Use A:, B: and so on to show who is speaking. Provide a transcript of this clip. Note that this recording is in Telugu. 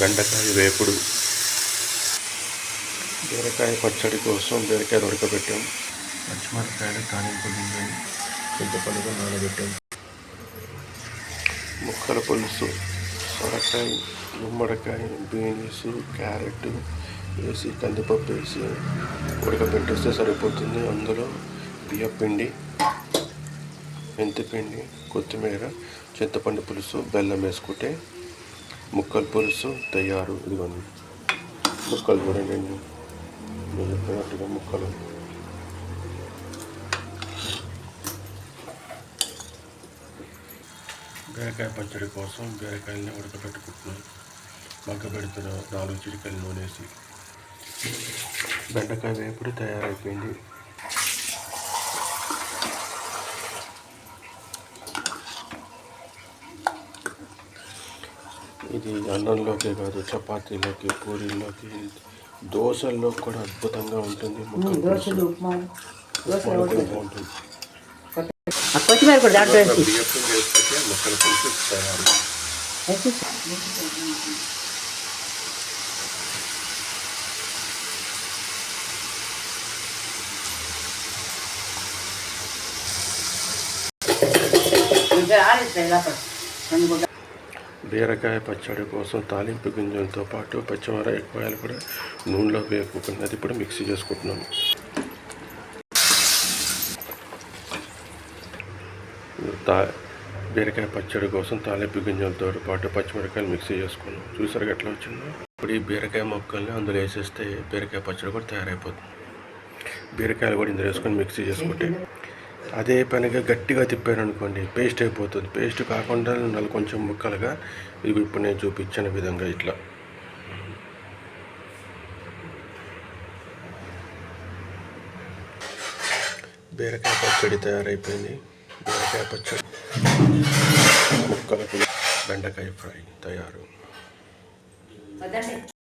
A: బెండకాయ వేపుడు. బీరకాయ పచ్చడి కోసం బీరకాయలు ఉడకబెట్టాం పచ్చిమిరపకాయలు తాలింపు గింజలు చింతపండుగా నానబెట్టాం. ముక్కల పులుసు సొరకాయ గుమ్మడికాయ బీన్స్ క్యారెట్ వేసి కందిపప్పు వేసి ఉడకబెట్టేస్తే సరిపోతుంది. అందులో బియ్యపిండి మెంతిపిండి కొత్తిమీర చింతపండు పులుసు బెల్లం వేసుకుంటే ముక్కల పులుసు తయారు. ఇదిగోండి. ముక్కలు చూడండి నేను చెప్పినట్టుగా ముక్కలు. బీరకాయ పచ్చడి కోసం బీరకాయలని ఉడకబెట్టుకుంటున్నాను. మగ్గ నాలుగు చిటికలు నూనె వేసి బెండకాయ వేపుడు తయారైపోయింది. ఇది అన్నంలోకే కాదు చపాతీలోకి పూరీలోకి దోశల్లో కూడా అద్భుతంగా ఉంటుంది ముక్కల పులుసు.
B: దోశలు ఉప్మా దోశ
A: ఉప్మాలో కూడా బాగుంటుంది
B: ఆ కొత్తిమీర కూడా దాంట్లో వేసి
A: బియ్యం వేసుకుంటే ముక్కల పులుసు తయారు
B: వేసి ఇంకా ఆరేస్తాయి లోపల రెండు గుడ్డ
A: బీరకాయ పచ్చడి కోసం తాలింపు గింజలతో పాటు పచ్చిమిరపకాయలు కూడా నూనెలో వేపుకున్నది ఇప్పుడు మిక్సీ చేసుకుంటున్నాను. తా బీరకాయ పచ్చడి కోసం తాలింపు గింజలతో పాటు పచ్చిమిరకాయలు మిక్సీ చేసుకున్నాం చూసారు ఎట్లా వచ్చిందో? ఇప్పుడు ఈ బీరకాయ మొక్కల్ని అందులో వేసేస్తే బీరకాయ పచ్చడి కూడా తయారైపోతుంది. బీరకాయలు కూడా ఇందులో వేసుకొని మిక్సీ చేసుకుంటే అదే పనిగా గట్టిగా తిప్పారు అనుకోండి పేస్ట్ అయిపోతుంది. పేస్ట్ కాకుండా నల్ల కొంచెం ముక్కలుగా ఇది ఇప్పుడు నేను చూపించిన విధంగా ఇట్లా. బీరకాయ పచ్చడి తయారైపోయింది. బీరకాయ పచ్చడి. ముక్కలకు బెండకాయ ఫ్రై తయారు.